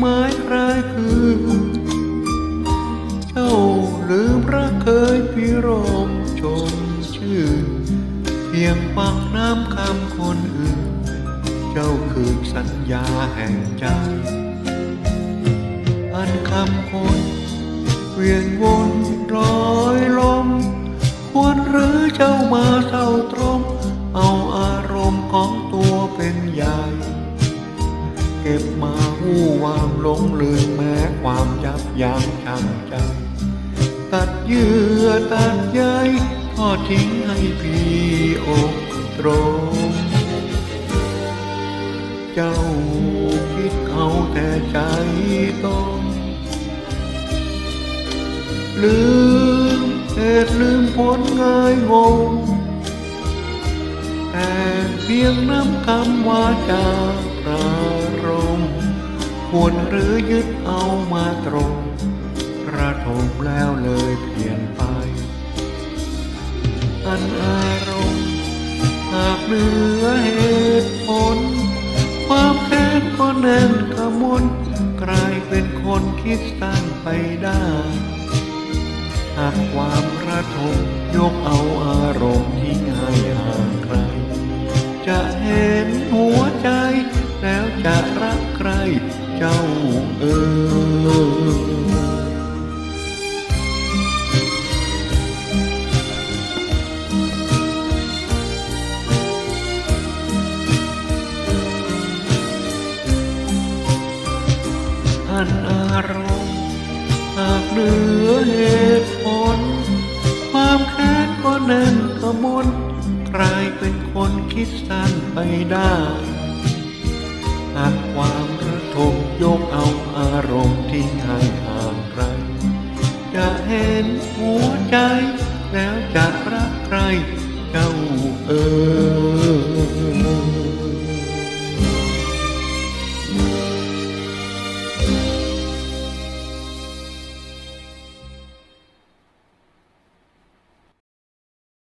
หมายใครคือเจ้าลืมรักเคยพิรมชมชื่อ เพียงปากน้ำคำคนอื่น เจ้าคือสัญญาแห่งใจอันคำคนเวียนวนร้อยลม ควรหรือเจ้ามาเศร้าตรงเอาอารมณ์ของตัวเป็นใหญ่ เก็บมาหู้วามหลงลืมแม้ความยับยั้งชั่งใจ ตัดเยื่อตัดใยทอดทิ้งให้พี่อกตรง เจ้าคิดเอาแต่ใจตรงลืมเหตุลืมผลง่ายงงแต่ เพียงน้ำคำว่าจาพระรมควรหรือยึดเอามาตรง ระทมแล้วเลยเปลี่ยนไป อันอารมณ์หากเหนือเหตุผล ความแค้นก็แน่นขมนกลายเป็นคนคิดสั้นไปได้หากความระทมยกเอาอารมณ์ที่ง่ายห่างไกล จะเห็นหัวใจ แล้วจะรักใครเจ้าเอออันอารมณ์หากเหนือเหตุผล ความแค้นก็แน่นขมน ลายเป็นคนคิดสั้นไปได้ หากความระทมยกเอาอารมณ์ที่งให้ห่างไกล จะเห็นหัวใจ แล้วจะรักใครเจ้าเอ๋ย